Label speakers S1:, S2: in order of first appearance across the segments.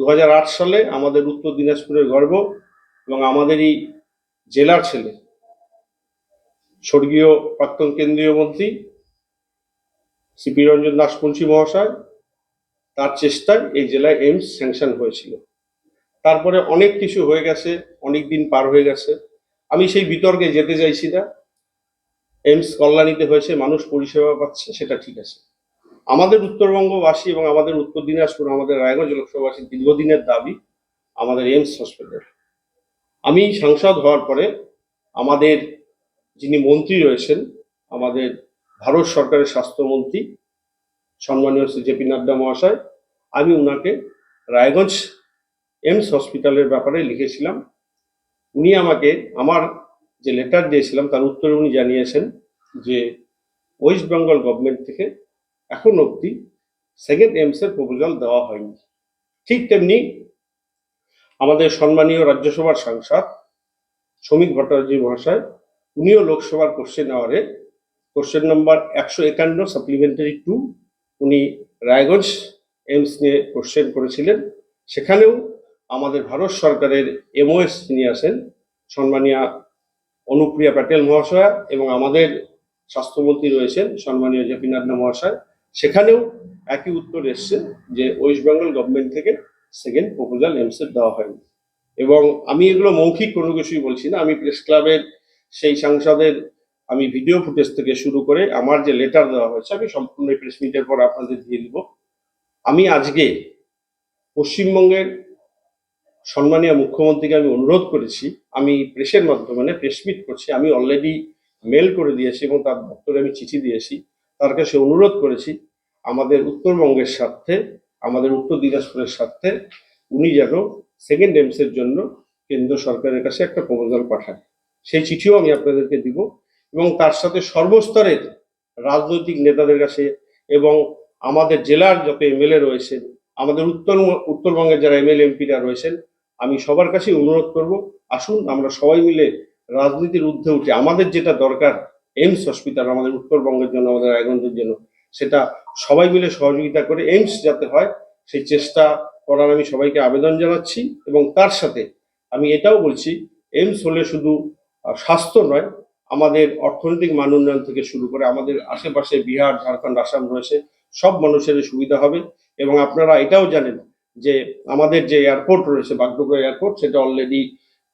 S1: দু হাজার আট সালে আমাদের উত্তর দিনাজপুরের গর্ব এবং আমাদেরই জেলার ছেলে, স্বর্গীয় প্রাক্তন কেন্দ্রীয় মন্ত্রী সিপি রঞ্জন দাসপঞ্চী মহাশয়, তার চেষ্টায় এই জেলায় এইমস স্যাংশন হয়েছিল। তারপরে অনেক কিছু হয়ে গেছে, অনেক দিন পার হয়ে গেছে। আমি সেই বিতর্কে যেতে চাইছি না। এইমস কল্যাণীতে হয়েছে, মানুষ পরিষেবা পাচ্ছে, সেটা ঠিক আছে। আমাদের উত্তরবঙ্গবাসী এবং আমাদের উত্তর দিনাজপুর, আমাদের রায়গঞ্জ লোকসভাবাসীর দীর্ঘদিনের দাবি আমাদের এইমস হসপিটাল। আমি সাংসদ হওয়ার পরে আমাদের যিনি মন্ত্রী রয়েছেন, আমাদের ভারত সরকারের স্বাস্থ্যমন্ত্রী সম্মানীয় শ্রী জেপি নাড্ডা মহাশয়, আমি ওনাকে রায়গঞ্জ এইমস হসপিটালের ব্যাপারে লিখেছিলাম। উনি আমাকে আমার যে লেটার দিয়েছিলাম, তার উত্তরে উনি জানিয়েছেন যে ওয়েস্ট বেঙ্গল গভর্নমেন্ট থেকে এখন অবধি সেকেন্ড এইমসের প্রপোজাল দেওয়া হয়নি। ঠিক তেমনি আমাদের সম্মানীয় রাজ্যসভার সাংসদ শ্রমিক ভট্টাচার্য মহাশয়, উনিও লোকসভার কোশ্চেন আওয়ারে কোশ্চেন নম্বর একশো একান্ন সাপ্লিমেন্টারি টু উনি রায়গঞ্জ এমস নিয়ে কোশ্চেন করেছিলেন। সেখানেও আমাদের ভারত সরকারের এমওএস যিনি আছেন, সম্মানীয় অনুপ্রিয়া প্যাটেল মহাশয়া এবং আমাদের স্বাস্থ্যমন্ত্রী রয়েছেন, সম্মানীয় জেপি নাড্ডা মহাশয় সেখানেও একই উত্তর এসছে যে ওয়েস্ট বেঙ্গল গভর্নমেন্ট থেকে সেকেন্ড প্রপোজাল এমসের দেওয়া হয়নি। এবং আমি এগুলো মৌখিক কোনো কিছুই বলছি না। আমি প্রেস ক্লাবের সেই সাংসদের, আমি ভিডিও ফুটেজ থেকে শুরু করে আমার যে লেটার দেওয়া হয়েছে, আমি সম্পূর্ণ প্রেস মিটের পর আপনাদের দিয়ে দিব। আমি আজকে পশ্চিমবঙ্গের সম্মানীয় মুখ্যমন্ত্রীকে আমি অনুরোধ করেছি। আমি প্রেসের মাধ্যমে প্রেস মিট করছি। আমি অলরেডি মেল করে দিয়েছি এবং তার দপ্তরে আমি চিঠি দিয়েছি। তার কাছে অনুরোধ করেছি, আমাদের উত্তরবঙ্গের স্বার্থে, আমাদের উত্তর দিনাজপুরের স্বার্থে, উনি যেন সেকেন্ড এমসের জন্য কেন্দ্র সরকারের কাছে একটা প্রপোজাল পাঠায় সেই চিঠিও আমি আপনাদেরকে দিব এবং তার সাথে সর্বস্তরের রাজনৈতিক নেতাদের কাছে এবং আমাদের জেলার যত এমএলএ রয়েছেন, আমাদের উত্তর, উত্তরবঙ্গের যারা এমএলএ এমপিরা রয়েছেন, আমি সবার কাছে অনুরোধ করব, আসুন আমরা সবাই মিলে রাজনীতির ঊর্ধ্বে উঠে, আমাদের যেটা দরকার এইমস হসপিটাল আমাদের উত্তরবঙ্গের জন্য, আমাদের রায়গঞ্জের জন্য, সেটা সবাই মিলে সহযোগিতা করে এইমস যাতে হয়, সেই চেষ্টা করার আমি সবাইকে আবেদন জানাচ্ছি এবং তার সাথে আমি এটাও বলছি এইমস হলে শুধু স্বাস্থ্য নয়, আমাদের অর্থনৈতিক মান উন্নয়ন থেকে শুরু করে আমাদের আশেপাশে বিহার, ঝাড়খণ্ড, আসাম রয়েছে, সব মানুষের সুবিধা হবে এবং আপনারা এটাও জানেন যে আমাদের যে এয়ারপোর্ট রয়েছে, বাগডোগরা এয়ারপোর্ট, সেটা অলরেডি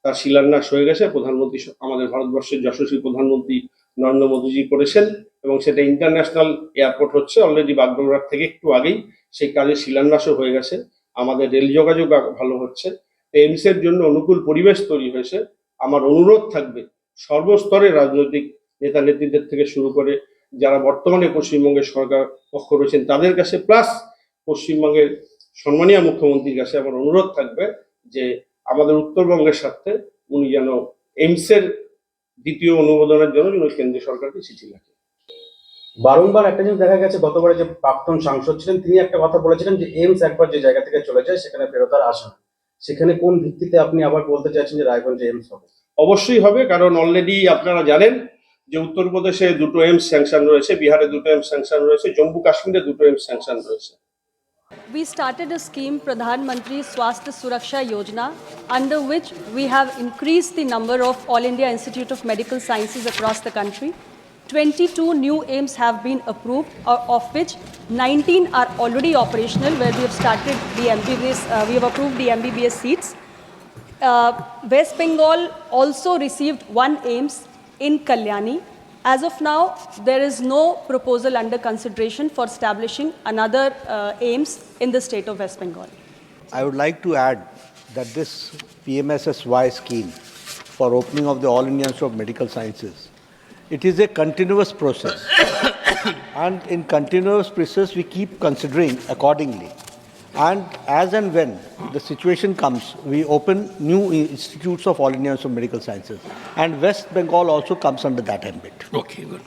S1: তার শিলান্যাস হয়ে গেছে। প্রধানমন্ত্রী, আমাদের ভারতবর্ষের যশস্বী প্রধানমন্ত্রী নরেন্দ্র মোদীজি করেছেন এবং সেটা ইন্টারন্যাশনাল এয়ারপোর্ট হচ্ছে। অলরেডি বাগডোগরার থেকে একটু আগেই সেই কাজের শিলান্যাসও হয়ে গেছে। আমাদের রেল যোগাযোগ ভালো হচ্ছে। এইমস এর জন্য অনুকূল পরিবেশ তৈরি হয়েছে। আমার অনুরোধ থাকবে সর্বস্তরের রাজনৈতিক নেতা নেত্রীদের থেকে শুরু করে যারা বর্তমানে পশ্চিমবঙ্গের সরকার পক্ষ রয়েছেন তাদের কাছে, প্লাস পশ্চিমবঙ্গের সম্মানীয় মুখ্যমন্ত্রীর কাছে আমার অনুরোধ থাকবে যে আমাদের উত্তরবঙ্গের স্বার্থে উনি যেন এইমসের দ্বিতীয় অনুমোদনের জন্য যেন কেন্দ্রীয় সরকারকে চিঠি লেখেন
S2: বারংবার একটা জিনিস দেখা গেছে, গতবারে যে প্রাক্তন সাংসদ ছিলেন, তিনি একটা কথা বলেছিলেন যে এইমস একবার যে জায়গা থেকে চলে যায় সেখানে ফেরত আর আসে সেখানে কোন ভিত্তিতে আপনি আবার বলতে চাইছেন যে রায়গঞ্জে এইমস হবে?
S1: অবশ্যই হবে, কারণ অলরেডি আপনারা জানেন যে উত্তরপ্রদেশে দুটো এমস স্যাংশন রয়েছে, বিহারে দুটো এমস স্যাংশন রয়েছে, জম্মু কাশ্মীরে দুটো এমস স্যাংশন রয়েছে।
S3: We started a scheme, Pradhan Mantri Swasthya Suraksha Yojana, under which we have increased the number of All India Institute of Medical Sciences across the country. 22 new aims have been approved, of which 19 are already operational, where we have started the MBBS, uh, we have approved the MBBS seats. Uh, West Bengal also received one AIMS in Kalyani. As of now, there is no proposal under consideration for establishing another uh, AIMS in the state of West Bengal.
S4: I would like to add that this PMSSY scheme for opening of the All India Institute of Medical Sciences, it is a continuous process. and in continuous process, we keep considering accordingly. And as and when the situation comes, we open new institutes of All India Medical Sciences. And West Bengal also comes under that ambit.
S5: Okay, good.